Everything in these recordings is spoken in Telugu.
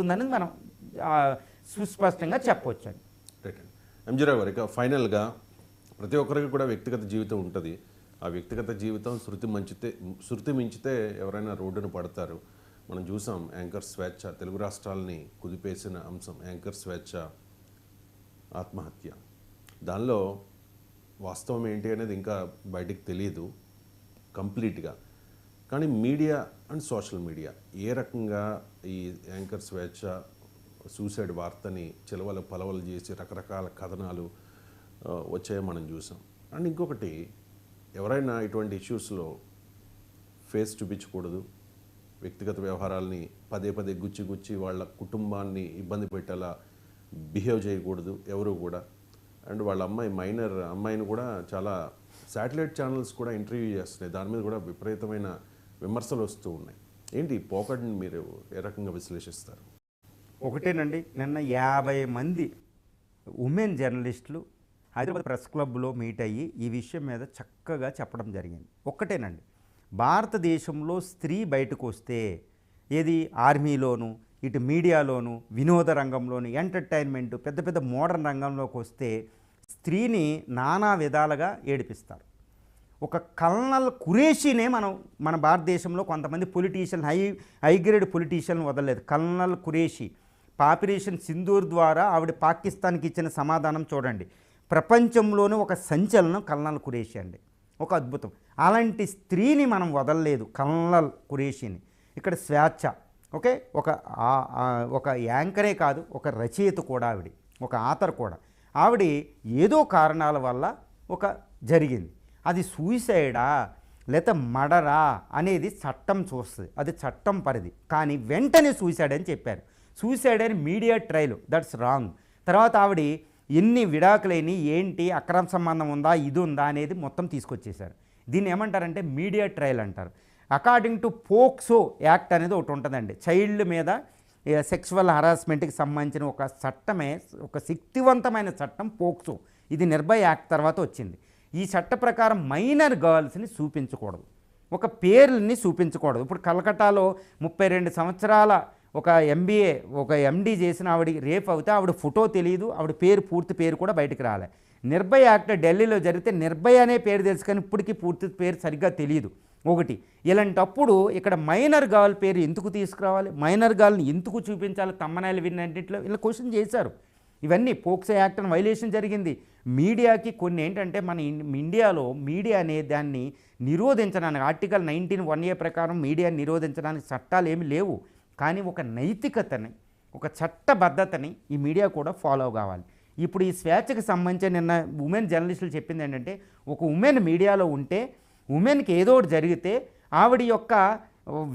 ఉందని మనం సుస్పష్టంగా చెప్పవచ్చు అండి ఎంజీరావు గారు ఇక ఫైనల్గా ప్రతి ఒక్కరికి కూడా వ్యక్తిగత జీవితం ఉంటుంది. ఆ వ్యక్తిగత జీవితం శృతి మంచితే శృతి మించితే ఎవరైనా రోడ్డును పడతారు. మనం చూసాం యాంకర్ స్వేచ్ఛ తెలుగు రాష్ట్రాలని కుదిపేసిన అంశం యాంకర్ స్వేచ్ఛ ఆత్మహత్య. దానిలో వాస్తవం ఏంటి అనేది ఇంకా బయటికి తెలియదు. కంప్లీట్గా. కానీ మీడియా అండ్ సోషల్ మీడియా ఏ రకంగా ఈ యాంకర్ స్వేచ్ఛ సూసైడ్ వార్తని చిలవల పలవలు చేసి రకరకాల కథనాలు వచ్చాయో మనం చూసాం. అండ్ ఇంకొకటి ఎవరైనా ఇటువంటి ఇష్యూస్లో ఫేస్ చూపించకూడదు. వ్యక్తిగత వ్యవహారాల్ని పదే పదే గుచ్చి గుచ్చి వాళ్ళ కుటుంబాన్ని ఇబ్బంది పెట్టేలా బిహేవ్ చేయకూడదు ఎవరు కూడా. అండ్ వాళ్ళ అమ్మాయి మైనర్ అమ్మాయిని కూడా చాలా శాటిలైట్ ఛానల్స్ కూడా ఇంటర్వ్యూ చేస్తున్నాయి. దాని మీద కూడా విపరీతమైన విమర్శలు వస్తూ ఉన్నాయి. ఏంటి ఈ పోకడ్ని మీరు ఏ రకంగా విశ్లేషిస్తారు? ఒకటేనండి నిన్న యాభై మంది ఉమెన్ జర్నలిస్టులు హైదరాబాద్ ప్రెస్ క్లబ్లో మీట్ అయ్యి ఈ విషయం మీద చక్కగా చెప్పడం జరిగింది. ఒక్కటేనండి భారతదేశంలో స్త్రీ బయటకు వస్తే ఏది? ఆర్మీలోను ఇటు మీడియాలోను వినోద రంగంలోను ఎంటర్టైన్మెంట్ పెద్ద పెద్ద మోడర్న్ రంగంలోకి వస్తే స్త్రీని నానా విధాలుగా ఏడిపిస్తారు. ఒక కల్నల్ కురేషినే మనం మన భారతదేశంలో కొంతమంది politician high high grade politician వదలలేదు. కల్నల్ కురేషి పాపిరేషన్ సింధూర్ ద్వారా ఆవిడ పాకిస్తాన్కి ఇచ్చిన సమాధానం చూడండి. ప్రపంచంలోనే ఒక సంచలనం కల్నల్ కురేషి అండి. ఒక అద్భుతం. అలాంటి స్త్రీని మనం వదలలేదు కల్నల్ కురేషిని. ఇక్కడ స్వేచ్ఛ. ఓకే? ఒక ఒక యాంకరే కాదు ఒక రచయిత కూడా ఆవిడ. ఒక ఆథర్ కూడా. ఆవిడ ఏదో కారణాల వల్ల ఒక జరిగింది. అది సూసైడా లేకపోతే మడరా అనేది చట్టం చూస్తుంది. అది చట్టం పరిధి. కానీ వెంటనే సూసైడ్ అని చెప్పారు. సూసైడ్ అని మీడియా ట్రయల్ దట్స్ రాంగ్ తర్వాత ఆవిడ ఎన్ని విడాకులైన ఏంటి అక్రమ సంబంధం ఉందా ఇది ఉందా అనేది మొత్తం తీసుకొచ్చేసారు దీన్ని ఏమంటారంటే మీడియా ట్రయల్ అంటారు. అకార్డింగ్ టు పోక్సో యాక్ట్ అనేది ఒకటి ఉంటుందండి. చైల్డ్ మీద సెక్షువల్ హరాస్మెంట్కి సంబంధించిన ఒక చట్టమే ఒక శక్తివంతమైన చట్టం పోక్సో ఇది నిర్భయ యాక్ట్ తర్వాత వచ్చింది. ఈ చట్ట ప్రకారం మైనర్ గర్ల్స్ని చూపించకూడదు. ఒక పేర్లని చూపించకూడదు. ఇప్పుడు కలకట్టాలో ముప్పై రెండు సంవత్సరాల ఒక ఎంబీఏ ఒక ఎండీ చేసిన ఆవిడ రేప్ అవుతే ఆవిడ ఫోటో తెలియదు ఆవిడ పేరు పూర్తి పేరు కూడా బయటకు రాలే. నిర్భయ యాక్ట్ ఢిల్లీలో జరిగితే నిర్భయ అనే పేరు తెలుసు కానీ ఇప్పటికీ పూర్తి పేరు సరిగ్గా తెలియదు ఒకటి ఇలాంటప్పుడు ఇక్కడ మైనర్ గర్ల్ పేరు ఎందుకు తీసుకురావాలి? మైనర్ గర్ల్ని ఎందుకు చూపించాలి? తమ్మనాయలు విన్నన్నింటిలో ఇలా క్వశ్చన్ చేశారు. ఇవన్నీ పోక్సో యాక్ట్ అని వైలేషన్ జరిగింది. మీడియాకి కొన్ని ఏంటంటే మన ఇండియాలో మీడియా అనే దాన్ని నిరోధించడానికి ఆర్టికల్ నైన్టీన్ వన్ ఏ ప్రకారం మీడియాని నిరోధించడానికి చట్టాలు ఏమి లేవు. కానీ ఒక నైతికతని ఒక చట్టబద్ధతని ఈ మీడియా కూడా ఫాలో కావాలి. ఇప్పుడు ఈ స్వేచ్ఛకు సంబంధించి నిన్న ఉమెన్ జర్నలిస్టులు చెప్పింది ఏంటంటే ఒక ఉమెన్ మీడియాలో ఉంటే ఉమెన్కి ఏదో ఒకటి జరిగితే ఆవిడ యొక్క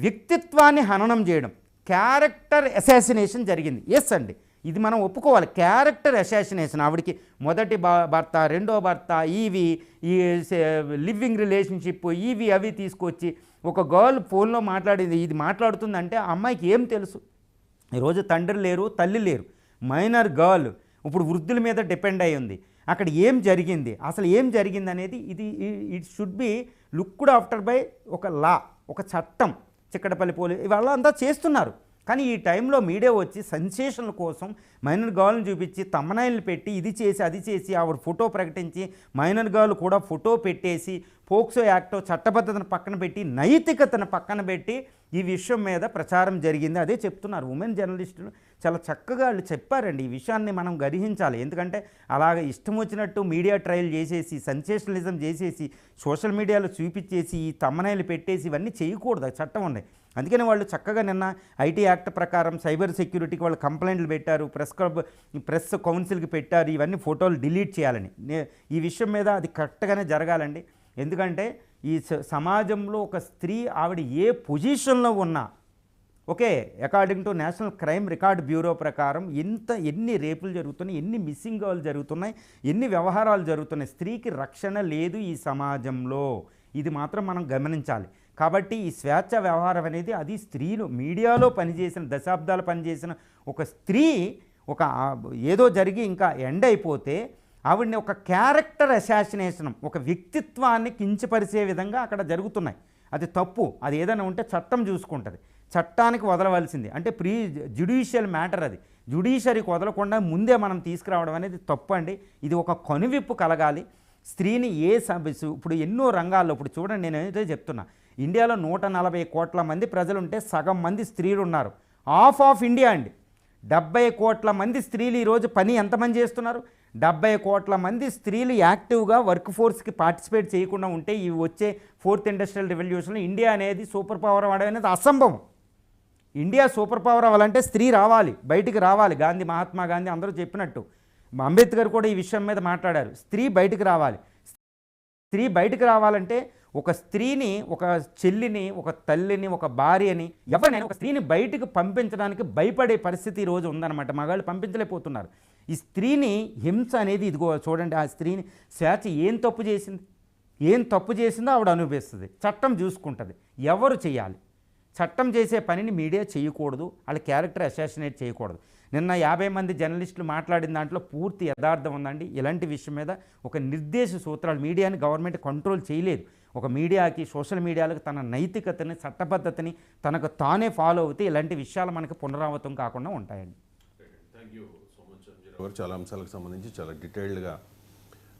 వ్యక్తిత్వాన్ని హననం చేయడం క్యారెక్టర్ అసాసినేషన్ జరిగింది. ఎస్ అండి. ఇది మనం ఒప్పుకోవాలి. క్యారెక్టర్ అసాసినేషన్ ఆవిడకి మొదటి భర్త రెండో భర్త ఇవి ఈ లివింగ్ రిలేషన్షిప్ ఇవి అవి తీసుకొచ్చి ఒక గర్ల్ ఫోన్లో మాట్లాడింది. ఇది మాట్లాడుతుందంటే ఆ అమ్మాయికి ఏం తెలుసు? ఈరోజు తండ్రి లేరు తల్లి లేరు. మైనర్ గర్ల్ ఇప్పుడు వృద్ధుల మీద డిపెండ్ అయి ఉంది. అక్కడ ఏం జరిగింది? అసలు ఏం జరిగింది అనేది ఇది it should be looked after by ఒక లా ఒక చట్టం. చిక్కడపల్లి పోలీ ఇవాళ అంతా చేస్తున్నారు. కానీ ఈ టైంలో మీడియా వచ్చి సెన్సేషన్ కోసం మైనర్ గాల్ని చూపించి తమ్మనాయిల్ని పెట్టి ఇది చేసి అది చేసి ఆవిడ ఫోటో ప్రకటించి మైనర్ గాలు కూడా ఫోటో పెట్టేసి పోక్సో యాక్టో చట్టబద్ధతను పక్కన పెట్టి నైతికతను పక్కన పెట్టి ఈ విషయం మీద ప్రచారం జరిగింది. అదే చెప్తున్నారు. ఉమెన్ జర్నలిస్టులు చాలా చక్కగా వాళ్ళు చెప్పారండి. ఈ విషయాన్ని మనం గ్రహించాలి. ఎందుకంటే అలాగ ఇష్టం వచ్చినట్టు మీడియా ట్రయల్ చేసేసి సెన్సేషనలిజం చేసేసి సోషల్ మీడియాలో చూపించేసి ఈ తమ్మనాయిలు పెట్టేసి ఇవన్నీ చేయకూడదు. చట్టం ఉన్నాయి అందుకని వాళ్ళు చక్కగా నిన్న ఐటీ యాక్ట్ ప్రకారం సైబర్ సెక్యూరిటీకి వాళ్ళు కంప్లైంట్లు పెట్టారు. ప్రెస్ క్లబ్ ప్రెస్ కౌన్సిల్కి పెట్టారు. ఇవన్నీ ఫోటోలు డిలీట్ చేయాలని. ఈ విషయం మీద అది కరెక్ట్గానే జరగాలండి. ఎందుకంటే ఈ స- సమాజంలో ఒక స్త్రీ ఆవిడ ఏ పొజిషన్లో ఉన్నా okay according to national crime record bureau ప్రకారం ఎంత ఎన్ని రేపులు జరుగుతున్నాయి ఎన్ని మిస్సింగ్ గర్ల్ జరుగుతున్నాయి ఎన్ని వ్యవహారాలు జరుగుతున్నాయి స్త్రీకి రక్షణ లేదు ఈ సమాజంలో. ఇది మాత్రం మనం గమనించాలి. కాబట్టి ఈ స్వేచ్ఛ వ్యవహారం అనేది అది స్త్రీలు మీడియాలో పనిచేసిన దశాబ్దాలు పనిచేసిన ఒక స్త్రీ ఒక ఏదో జరిగి ఇంకా ఎండ్ అయిపోతే ఆవిడని ఒక క్యారెక్టర్ అసాసినేషన్ ఒక వ్యక్తిత్వాన్ని కించపరిచే విధంగా అక్కడ జరుగుతున్నాయి. అది తప్పు. అది ఏదైనా ఉంటే చట్టం చూసుకుంటుంది. చట్టానికి వదలవలసింది. అంటే ప్రీ జ్యుడిషియల్ మ్యాటర్ అది. జ్యుడిషియరీకి వదలకుండా ముందే మనం తీసుకురావడం అనేది తప్పు అండి ఇది ఒక కనువిప్పు కలగాలి. స్త్రీని ఏ ఇప్పుడు ఎన్నో రంగాల్లో ఇప్పుడు చూడండి నేను ఏదైతే చెప్తున్నా ఇండియాలో నూట నలభై కోట్ల మంది ప్రజలు ఉంటే సగం మంది స్త్రీలు ఉన్నారు హాఫ్ ఆఫ్ ఇండియా అండి. డెబ్బై కోట్ల మంది స్త్రీలు ఈరోజు పని ఎంతమంది చేస్తున్నారు? డెబ్బై కోట్ల మంది స్త్రీలు యాక్టివ్గా వర్క్ ఫోర్స్కి పార్టిసిపేట్ చేయకుండా ఉంటే ఇవి వచ్చే ఫోర్త్ ఇండస్ట్రియల్ రెవల్యూషన్లో ఇండియా అనేది సూపర్ పవర్ అవ్వడం అనేది అసంభవం. ఇండియా సూపర్ పవర్ అవ్వాలంటే స్త్రీ రావాలి బయటికి రావాలి. గాంధీ మహాత్మా గాంధీ అందరూ చెప్పినట్టు. అంబేద్కర్ కూడా ఈ విషయం మీద మాట్లాడారు. స్త్రీ బయటికి రావాలి. స్త్రీ బయటికి రావాలంటే ఒక స్త్రీని ఒక చెల్లిని ఒక తల్లిని ఒక భార్యని ఎవరినైనా ఒక స్త్రీని బయటికి పంపించడానికి భయపడే పరిస్థితి ఈరోజు ఉందన్నమాట. మగాళ్ళు పంపించలేకపోతున్నారు. ఈ స్త్రీని హింస అనేది ఇదిగో చూడండి ఆ స్త్రీని స్వేచ్ఛ ఏం తప్పు చేసింది? ఏం తప్పు చేసిందో ఆవిడ అనుభవిస్తుంది. చట్టం చూసుకుంటుంది. ఎవరు చేయాలి? చట్టం చేసే పనిని మీడియా చేయకూడదు. వాళ్ళ క్యారెక్టర్ అసాసినేట్ చేయకూడదు. నిన్న యాభై మంది జర్నలిస్టులు మాట్లాడిన దాంట్లో పూర్తి యథార్థం ఉందండి. ఇలాంటి విషయం మీద ఒక నిర్దేశ సూత్రాలు మీడియాని గవర్నమెంట్ కంట్రోల్ చేయలేదు. ఒక మీడియాకి సోషల్ మీడియాలకు తన నైతికతని చట్టబద్ధతని తనకు తానే ఫాలో అవుతే ఇలాంటి విషయాలు మనకి పునరావృతం కాకుండా ఉంటాయండి. థ్యాంక్ యూ గారు చాలా అంశాలకు సంబంధించి చాలా డీటెయిల్డ్గా